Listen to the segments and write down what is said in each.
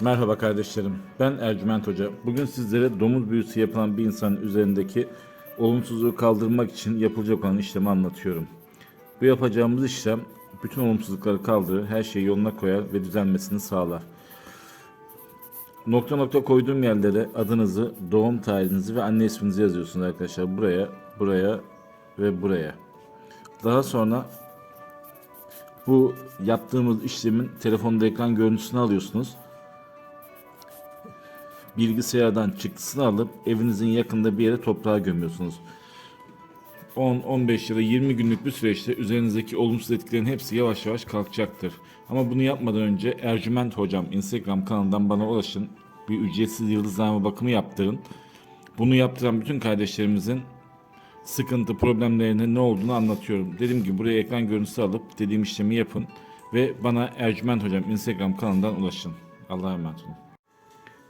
Merhaba kardeşlerim. Ben Ercüment Hoca. Bugün sizlere domuz büyüsü yapılan bir insanın üzerindeki olumsuzluğu kaldırmak için yapılacak olan işlemi anlatıyorum. Bu yapacağımız işlem bütün olumsuzlukları kaldırır, her şeyi yoluna koyar ve düzelmesini sağlar. Nokta nokta koyduğum yerlere adınızı, doğum tarihinizi ve anne isminizi yazıyorsunuz arkadaşlar. Buraya, buraya ve buraya. Daha sonra bu yaptığımız işlemin telefonda ekran görüntüsünü alıyorsunuz bilgisayardan çıktısını alıp evinizin yakında bir yere toprağa gömüyorsunuz. 10, 15 ya da 20 günlük bir süreçte üzerinizdeki olumsuz etkilerin hepsi yavaş yavaş kalkacaktır. Ama bunu yapmadan önce Ercüment Hocam Instagram kanalından bana ulaşın. Bir ücretsiz yıldızlama bakımı yaptırın. Bunu yaptıran bütün kardeşlerimizin sıkıntı, problemlerinin ne olduğunu anlatıyorum. Dediğim gibi buraya ekran görüntüsü alıp dediğim işlemi yapın. Ve bana Ercüment Hocam Instagram kanalından ulaşın. Allah'a emanet olun.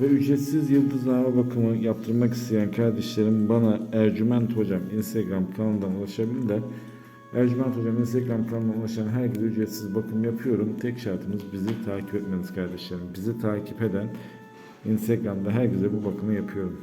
Ve ücretsiz yıldızlama bakımı yaptırmak isteyen kardeşlerim bana Ercüment Hocam Instagram kanalından ulaşabilirler. Ercüment Hocam Instagram kanalına ulaşan herkese ücretsiz bakım yapıyorum. Tek şartımız bizi takip etmeniz kardeşlerim. Bizi takip eden Instagram'da herkese bu bakımı yapıyorum.